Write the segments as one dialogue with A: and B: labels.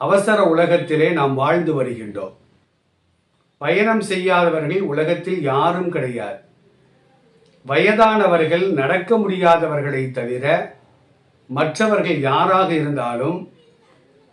A: அவசர உலகத்திலே நாம் வாழ்ந்து வருகின்றோம். பயணம் செய்யாதவர்கள் உலகத்தில் யாரும் கிடையாது. வயதானவர்கள் நடக்க முடியாதவர்களை தவிர மற்றவர்கள் யாராக இருந்தாலும்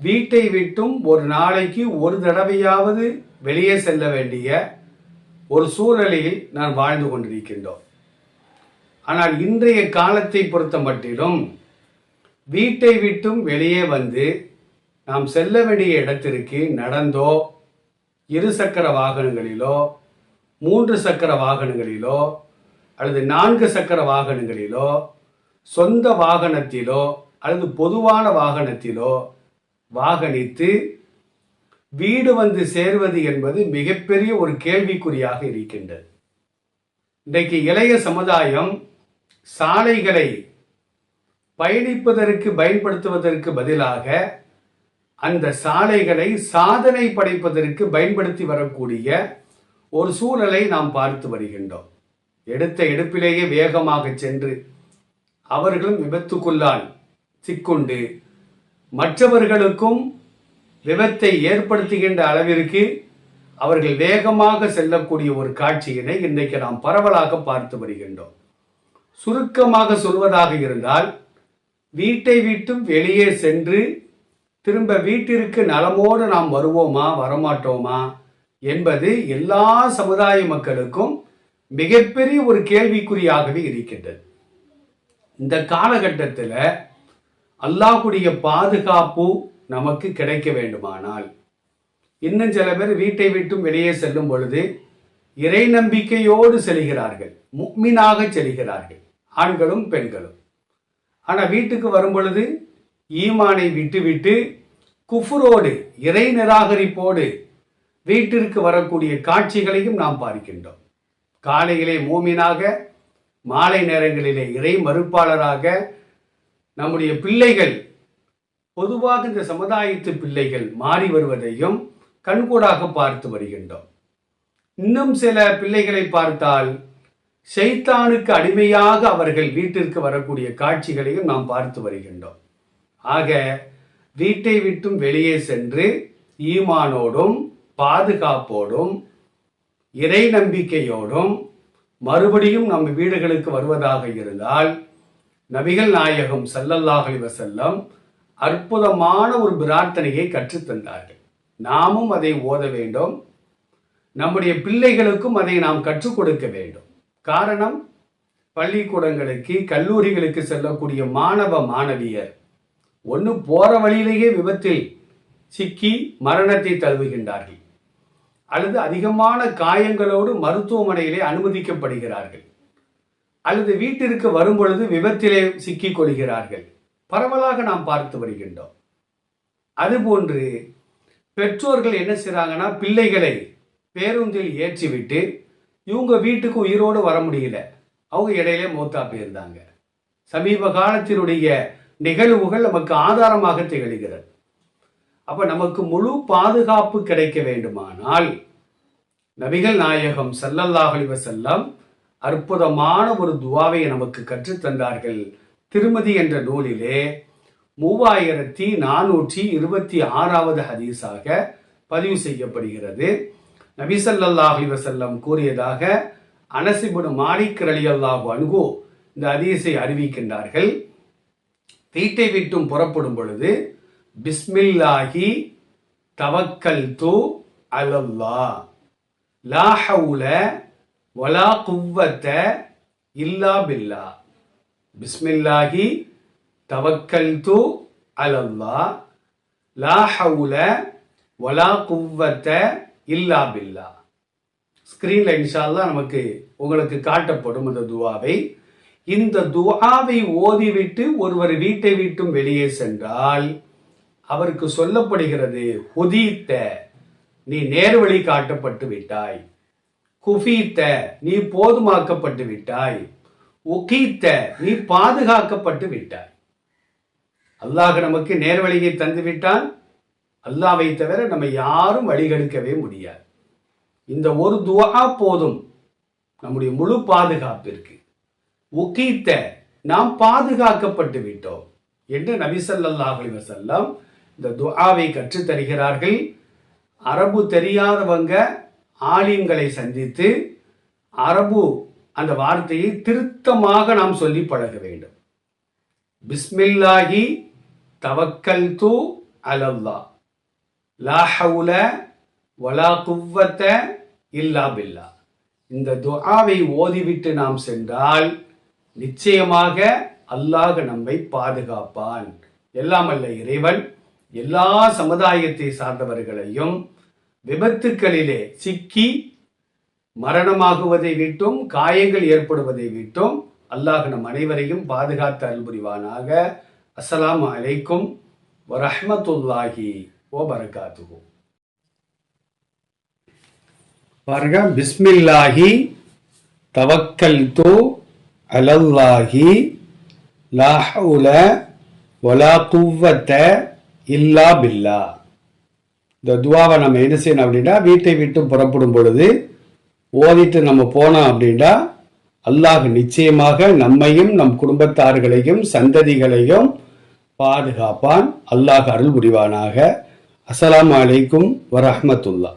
A: வீட்டை விட்டும் ஒரு நாளைக்கு ஒரு தடவையாவது வெளியே செல்ல வேண்டிய ஒரு சூழ்நிலையில் நான் வாழ்ந்து கொண்டிருக்கின்றோம். ஆனால் இன்றைய காலத்தை பொறுத்த மட்டிலும் வீட்டை விட்டும் வெளியே வந்து நாம் செல்ல வேண்டிய இடத்திற்கு நடந்தோ இரு சக்கர வாகனங்களிலோ மூன்று சக்கர வாகனங்களிலோ அல்லது நான்கு சக்கர வாகனங்களிலோ சொந்த வாகனத்திலோ அல்லது பொதுவான வாகனத்திலோ வாகனித்து வீடு வந்து சேர்வது என்பது மிகப்பெரிய ஒரு கேள்விக்குறியாக இருக்கின்றது. இன்றைக்கு இளைய சமுதாயம் சாலைகளை பயணிப்பதற்கு பயன்படுத்துவதற்கு பதிலாக அந்த சாலைகளை சாதனை படைப்பதற்கு பயன்படுத்தி வரக்கூடிய ஒரு சூழலை நாம் பார்த்து வருகின்றோம். எடுத்த எடுப்பிலேயே வேகமாக சென்று அவர்களும் விபத்துக்குள்ளால் சிக்குண்டு மற்றவர்களுக்கும் விபத்தை ஏற்படுத்துகின்ற அளவிற்கு அவர்கள் வேகமாக செல்லக்கூடிய ஒரு காட்சியினை இன்றைக்கு நாம் பரவலாக பார்த்து வருகின்றோம். சுருக்கமாக சொல்வதாக இருந்தால் வீட்டை விட்டும் வெளியே சென்று திரும்ப வீட்டிற்கு நலமோடு நாம் வருவோமா வரமாட்டோமா என்பது எல்லா சமுதாய மக்களுக்கும் மிகப்பெரிய ஒரு கேள்விக்குறியாகவே இருக்கின்றது. இந்த காலகட்டத்தில் அல்லாஹுடைய பாதுகாப்பு நமக்கு கிடைக்க வேண்டுமானால் இன்னும் சில பேர் வீட்டை விட்டும் வெளியே செல்லும் பொழுது இறை நம்பிக்கையோடு செல்கிறார்கள் முக்மீனாக செல்கிறார்கள் ஆண்களும் பெண்களும். ஆனால் வீட்டுக்கு வரும் பொழுது ஈமானை விட்டுவிட்டு குஃபுரோடு இறை நிராகரிப்போடு வீட்டிற்கு வரக்கூடிய காட்சிகளையும் நாம் பார்க்கின்றோம். காலையிலே மூமினாக மாலை நேரங்களிலே இறை மறுப்பாளராக நம்முடைய பிள்ளைகள் பொதுவாக இந்த சமுதாயத்து பிள்ளைகள் மாறி வருவதையும் கண்கூடாக பார்த்து வருகின்றோம். இன்னும் சில பிள்ளைகளை பார்த்தால் செய்தானுக்கு அடிமையாக அவர்கள் வீட்டிற்கு வரக்கூடிய காட்சிகளையும் நாம் பார்த்து வருகின்றோம். ஆக வீட்டை விட்டும் வெளியே சென்று ஈமானோடும் பாதுகாப்போடும் இறை நம்பிக்கையோடும் மறுபடியும் நம்ம வீடுகளுக்கு வருவதாக இருந்தால் நபிகள் நாயகம் சல்லல்லாஹலி வசல்லம் அற்புதமான ஒரு பிரார்த்தனையை கற்றுத்தந்தார்கள் நாமும் அதை ஓத வேண்டும். நம்முடைய பிள்ளைகளுக்கும் அதை நாம் கற்றுக் கொடுக்க வேண்டும். காரணம் பள்ளிக்கூடங்களுக்கு கல்லூரிகளுக்கு செல்லக்கூடிய மாணவ மாணவியர் ஒன்று போகிற வழியிலேயே விபத்தில் சிக்கி மரணத்தை தழுவுகின்றார்கள். அல்லது அதிகமான காயங்களோடு மருத்துவமனையிலே அனுமதிக்கப்படுகிறார்கள். அல்லது வீட்டிற்கு வரும்பொழுது விபத்திலே சிக்கிக் கொள்கிறார்கள். பரவலாக நாம் பார்த்து வருகின்றோம். அதுபோன்று பெற்றோர்கள் என்ன செய்கிறாங்கன்னா பிள்ளைகளை பேருந்தில் ஏற்றிவிட்டு இவங்க வீட்டுக்கு உயிரோடு வர முடியல. அவங்க இடையிலே மூத்தா போயிருந்தாங்க. சமீப காலத்தினுடைய நிகழ்வுகள் நமக்கு ஆதாரமாக திகழ்கிறது. அப்ப நமக்கு முழு பாதுகாப்பு கிடைக்க வேண்டுமானால் நபிகள் நாயகம் ஸல்லல்லாஹு செல்லம் அற்புதமான ஒரு துவாவை நமக்கு கற்றுத்தந்தார்கள். திருமதி என்ற நூலிலே மூவாயிரத்தி நானூற்றி இருபத்தி ஆறாவது ஹதீஸாக பதிவு செய்யப்படுகிறது. நபி வசல்லம் கூறியதாக அனசிபுன் மாலிக் ரலியல்லாஹு அணுகு இந்த ஹதீஸை அறிவிக்கின்றார்கள். வீட்டை விட்டும் புறப்படும் பொழுது பிஸ்மில்லாஹி தவக்கல் து அலல்லா. லா ஹவுல வலா குவ்வத்த இல்லா பில்லா. பிஸ்மில்லாஹி தவக்கல் து அலல்லா. லா ஹவுல வலா குவ்வத்த இல்லா பில்லா. ஸ்கிரீன்ல இன்ஷால்லா நமக்கு உங்களுக்கு காட்டப்படும் அந்த துவாவை. இந்த துவாவை ஓதிவிட்டு ஒருவர் வீட்டை விட்டும் வெளியே சென்றால் அவருக்கு சொல்லப்படுகிறது ஹுதீத்த நீ நேர்வழி காட்டப்பட்டு விட்டாய். குஃபீத்த நீ போதுமாக்கப்பட்டு விட்டாய். உகீத்த நீ பாதுகாக்கப்பட்டு விட்டாய். அல்லாஹ் நமக்கு நேர்வழியை தந்துவிட்டான் அல்லாவை தவிர நம்ம யாரும் வழிகெடுக்கவே முடியாது. இந்த ஒரு துவா போதும். நம்முடைய முழு பாதுகாப்பிற்கு. உக்கீத்த நாம் பாதுகாக்கப்பட்டு விட்டோம் என்று நபி ஸல்லல்லாஹு இந்த துஆவை கற்றுத் தருகிறார்கள். அரபு தெரியாதவங்க ஆலிம்களை சந்தித்து அரபு அந்த வார்த்தையை திருத்தமாக நாம் சொல்லி பழக வேண்டும். பிஸ்மில்லாஹி தவக்கல்து அலல்லா. லா லாஹவுல வலா குவ்வத்த இல்லா பில்லா. இந்த துஆவை ஓதிவிட்டு நாம் சென்றால் நிச்சயமாக அல்லாஹ் நம்மை பாதுகாப்பான். எல்லாம் அல்ல இறைவன் எல்லா சமுதாயத்தை சார்ந்தவர்களையும் விபத்துக்களிலே சிக்கி மரணமாகுவதை விட்டும் காயங்கள் ஏற்படுவதை விட்டும் அல்லாஹ் நம் அனைவரையும் பாதுகாத்து அல்புரிவானாக அஸ்லாம் அலைக்கும் வரஹமத்துல்லாஹி ஓ பரகாத்துஹு பாருங்க பிஸ்மில்லாஹி தவக்கல்து அலல்லாஹி லா ஹவுல வலா குவ்வத்த இல்லா பில்லா. இந்த துவாவை நம்ம என்ன செய்யணும் அப்படின்னா வீட்டை விட்டு புறப்படும் பொழுது ஓதிட்டு நம்ம போனோம் அப்படின்னா அல்லாஹ் நிச்சயமாக நம்மையும் நம் குடும்பத்தார்களையும் சந்ததிகளையும் பாதுகாப்பான் அல்லாஹ் அருள் புரிவானாக. அஸ்லாம் வலைக்கும் வரஹமத்துல்லா.